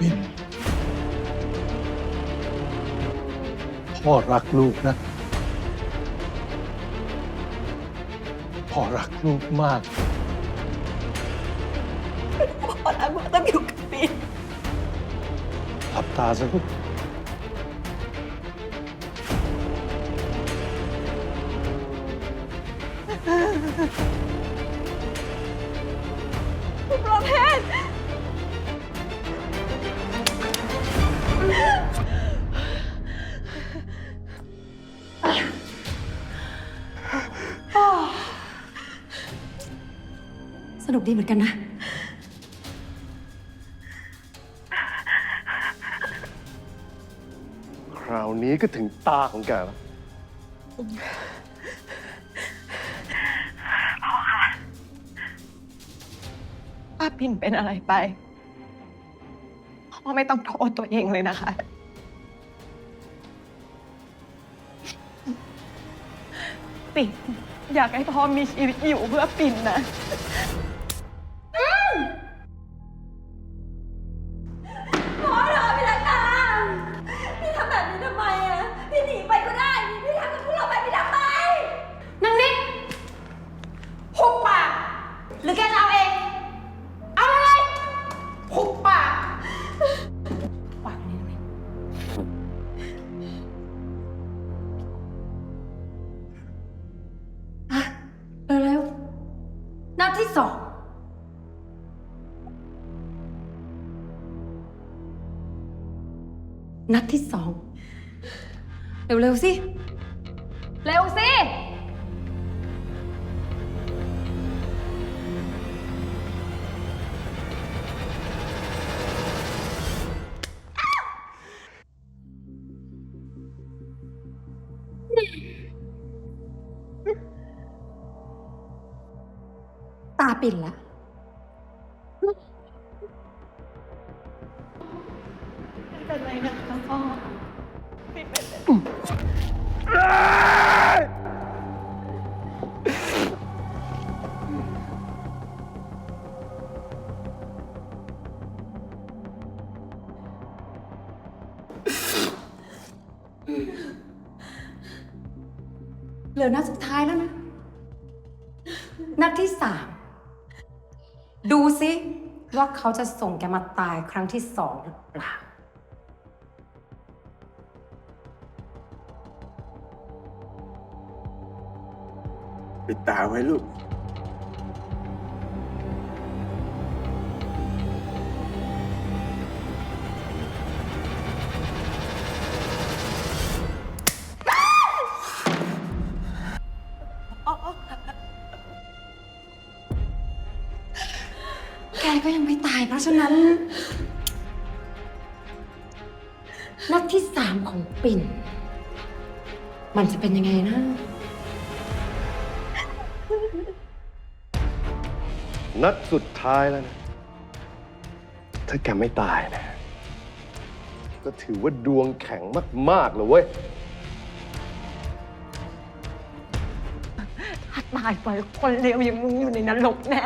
มินพ่อรักลูกนะ พ่อรักลูกมาก พ่อรักมากต้องอยู่กับมินหลับตาซะคุณพระเทศ สนุกดีเหมือนกันนะ คราวนี้ก็ถึงตาของแกแล้วป้าปิ่นเป็นอะไรไป พ่อไม่ต้องโทษตัวเองเลยนะคะ ปิ่นอยากให้พ่อมีชีวิตอยู่เพื่อปิ่นนะ บที่สอง นัดที่สอง เร็วๆสิ เร็วสิ ตาปิ่นละไม่เป็นไรนะคะพ่อปิ่เป็นไรเหลือนัดสุดท้ายแล้วนะ นัดที่สาม ดูสิว่าเขาจะส่งแกมาตายครั้งที่สองหรือเปล่า ปิดตาไว้ลูก แกก็ยังไม่ตายเพราะฉะนั้น นัดที่สามของปิ่น มันจะเป็นยังไงนะ นัดสุดท้ายแล้วนะ ถ้าแกไม่ตายนะ ก็ถือว่าดวงแข็งมาก ๆ เลยเว้ย ถ้าตายไปคนเลวอย่างมึงอยู่ในนรกแน่